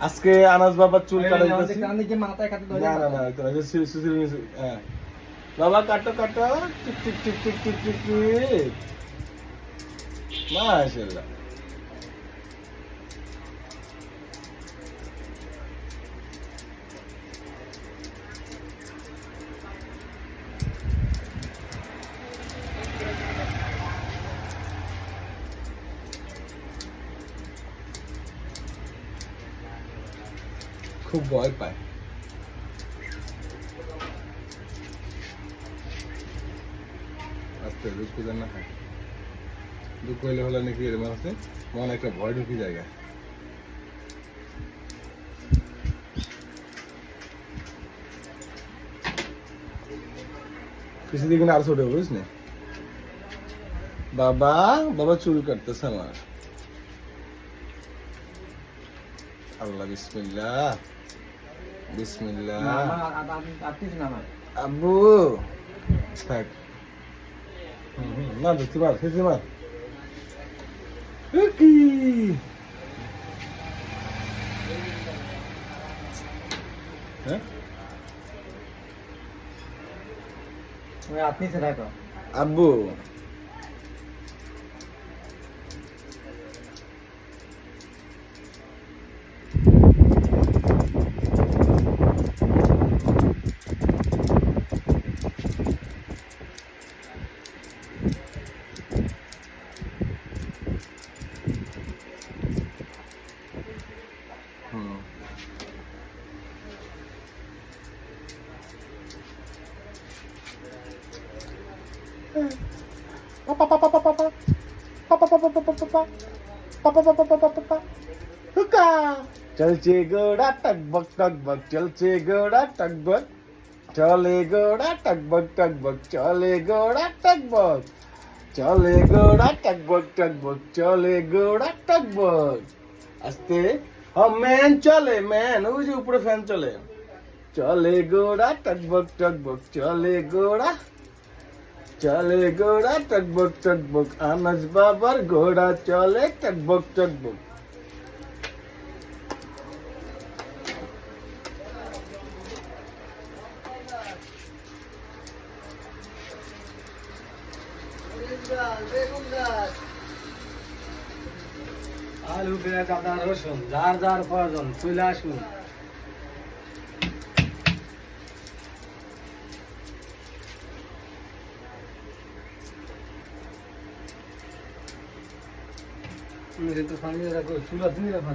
আজকে আনাস বাবার চুল কাটাইতেছি। কানে কি মাথায় কাটে ধরে না না না সু- হ্যাঁ। বাবা কাটো কাটো। টিক টিক টিক টিক টিক টিক টিক। মাশাআল্লাহ। খুব ভয় পায় আস্তে দুঃখ যেন না হয় দুঃখ হইলে হলে নাকি এর মানুষে মনে একটা ভয় ঢুকি জায়গা কিছুদিন কিনা আর ছোট বুঝিস না বাবা বাবা চুল কাটতেছে আমার আল্লাহ বিসমিল্লাহ। বিসমিল্লাহ। আব্বু। থাক। না ধরতে পার খেতে পার কি? হ্যাঁ? ওই আব্বু। चलचे गडा टकबक टकबक चलचे गडा टकबक चले गडा टकबक टकबक चले गडा टकबक চলে গোড়া টাকবক টাকবক, চলে গোড়া টাকবক। আস্তে, ও ম্যান চলে, ম্যান, ওই যে উপরে ফ্যান চলে। চলে গোড়া টাকবক টাকবক, চলে গোড়া। চলে গোড়া টকবক টকবক, আনাজ বাবার ঘোড়া চলে টকবক টকবক। আলু পেঁয়াজ, আদা, রসুন, যার যার প্রয়োজন, চলে আসুন। তো পানি রাখো চুলা তুমি রাখো